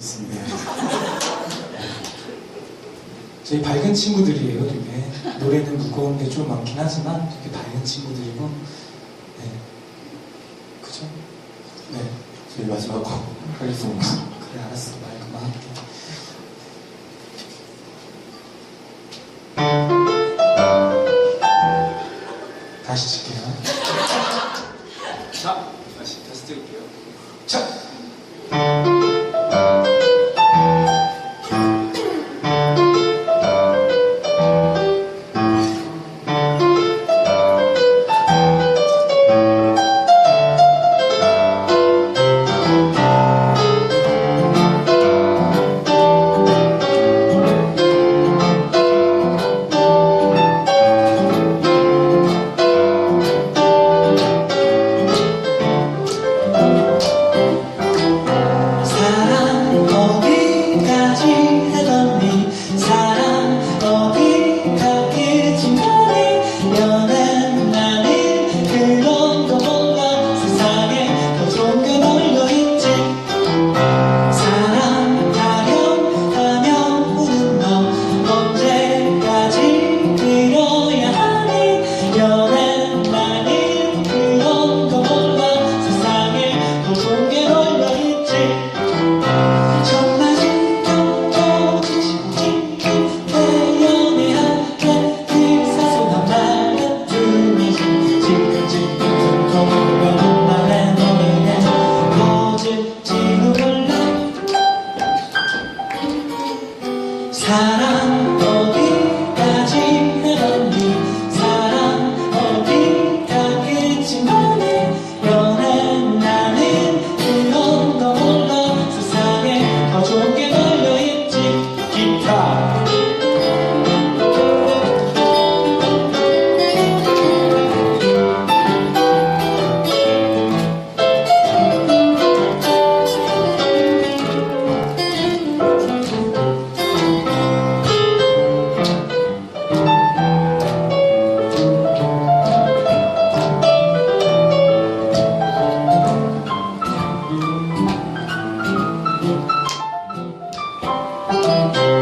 있습니다. 저희 밝은 친구들이에요, 되게. 노래는 무거운 게 좀 많긴 하지만 되게 밝은 친구들이고, 네. 그죠? 네. 저희 마지막 곡 하겠습니다. 그래, 알았어. 말 그만할게. 다시 칠게요. 자, 다시 다시 찍을게요. 자! gente Música